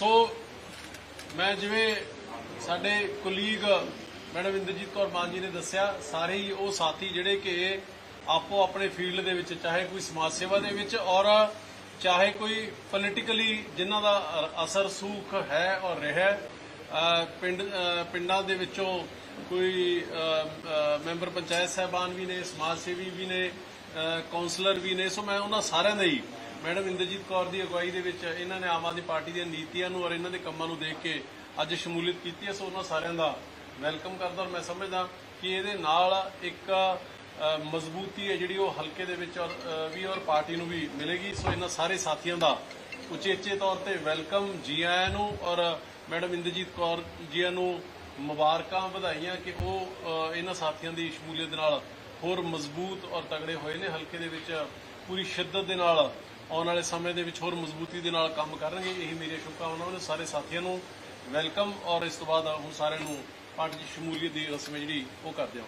ਸੋ ਮੈਂ ਜਿਵੇਂ ਸਾਡੇ ਕੁਲੀਗ ਮੈਡਮ ਇੰਦਰਜੀਤ ਕੌਰ ਮਾਨ ਜੀ ਨੇ ਦੱਸਿਆ, ਸਾਰੇ ਹੀ ਉਹ ਸਾਥੀ ਜਿਹੜੇ ਕਿ ਆਪੋ ਆਪਣੇ ਫੀਲਡ ਦੇ ਵਿੱਚ, ਚਾਹੇ ਕੋਈ ਸਮਾਜ ਸੇਵਾ ਦੇ ਵਿੱਚ ਔਰ ਚਾਹੇ ਕੋਈ ਪੋਲੀਟੀਕਲੀ ਜਿਨ੍ਹਾਂ ਦਾ ਅਸਰ ਸੂਖ ਹੈ ਔਰ ਰਿਹਾ ਪਿੰਡ ਪਿੰਡਾਂ ਦੇ ਵਿੱਚੋਂ ਕੋਈ ਮੈਂਬਰ ਪੰਚਾਇਤ ਸਹਿਬਾਨ ਵੀ ਨੇ, ਸਮਾਜ ਸੇਵੀ ਵੀ ਨੇ ਕਾਉਂਸਲਰ ਵੀ ਨੇ, ਸੋ ਮੈਂ ਉਹਨਾਂ ਸਾਰਿਆਂ ਦਾ ਹੀ, ਮੈਡਮ ਇੰਦਰਜੀਤ ਕੌਰ ਦੀ ਅਗਵਾਈ ਦੇ ਵਿੱਚ ਇਹਨਾਂ ਨੇ ਆਮ ਆਦਮੀ ਪਾਰਟੀ ਦੀਆਂ ਨੀਤੀਆਂ ਨੂੰ ਔਰ ਇਹਨਾਂ ਦੇ ਕੰਮਾਂ ਨੂੰ ਦੇਖ ਕੇ ਅੱਜ ਸ਼ਮੂਲੀਅਤ ਕੀਤੀ ਹੈ, ਸੋ ਉਹਨਾਂ ਸਾਰਿਆਂ ਦਾ ਵੈਲਕਮ ਕਰਦਾ ਔਰ ਮੈਂ ਸਮਝਦਾ ਕਿ ਇਹਦੇ ਨਾਲ ਇੱਕ ਮਜ਼ਬੂਤੀ ਹੈ ਜਿਹੜੀ ਉਹ ਹਲਕੇ ਦੇ ਵਿੱਚ ਔਰ ਵੀ ਔਰ ਪਾਰਟੀ ਨੂੰ ਵੀ ਮਿਲੇਗੀ। ਸੋ ਇਹਨਾਂ ਸਾਰੇ ਸਾਥੀਆਂ ਦਾ ਉਚੇਚੇ ਤੌਰ ਤੇ ਵੈਲਕਮ ਜੀ ਆਇਆਂ ਨੂੰ ਔਰ ਮੈਡਮ ਇੰਦਰਜੀਤ ਕੌਰ ਜੀਆਂ ਨੂੰ ਮੁਬਾਰਕਾਂ ਵਧਾਈਆਂ ਕਿ ਉਹ ਇਹਨਾਂ ਸਾਥੀਆਂ ਦੀ ਸ਼ਮੂਲੀਅਤ ਨਾਲ ਹੋਰ ਮਜ਼ਬੂਤ ਔਰ ਤਗੜੇ ਹੋਏ ਨੇ, ਹਲਕੇ ਦੇ ਵਿੱਚ ਪੂਰੀ ਸ਼ਿੱਦਤ ਦੇ ਨਾਲ ਆਉਣ ਵਾਲੇ ਸਮੇਂ ਦੇ ਵਿੱਚ ਹੋਰ ਮਜ਼ਬੂਤੀ ਦੇ ਨਾਲ ਕੰਮ ਕਰਨਗੇ, ਇਹੀ ਮੇਰੀਆਂ ਸ਼ੁਭਕਾਮਨਾਵਾਂ ਨੇ। ਸਾਰੇ ਸਾਥੀਆਂ ਨੂੰ ਵੈਲਕਮ ਔਰ ਇਸ ਤੋਂ ਬਾਅਦ ਹੁਣ ਸਾਰਿਆਂ ਨੂੰ ਪਾਰਟੀ ਦੀ ਸ਼ਮੂਲੀਅਤ ਦੀ ਰਸਮ ਹੈ ਜਿਹੜੀ ਉਹ ਕਰਦੇ ਹਾਂ।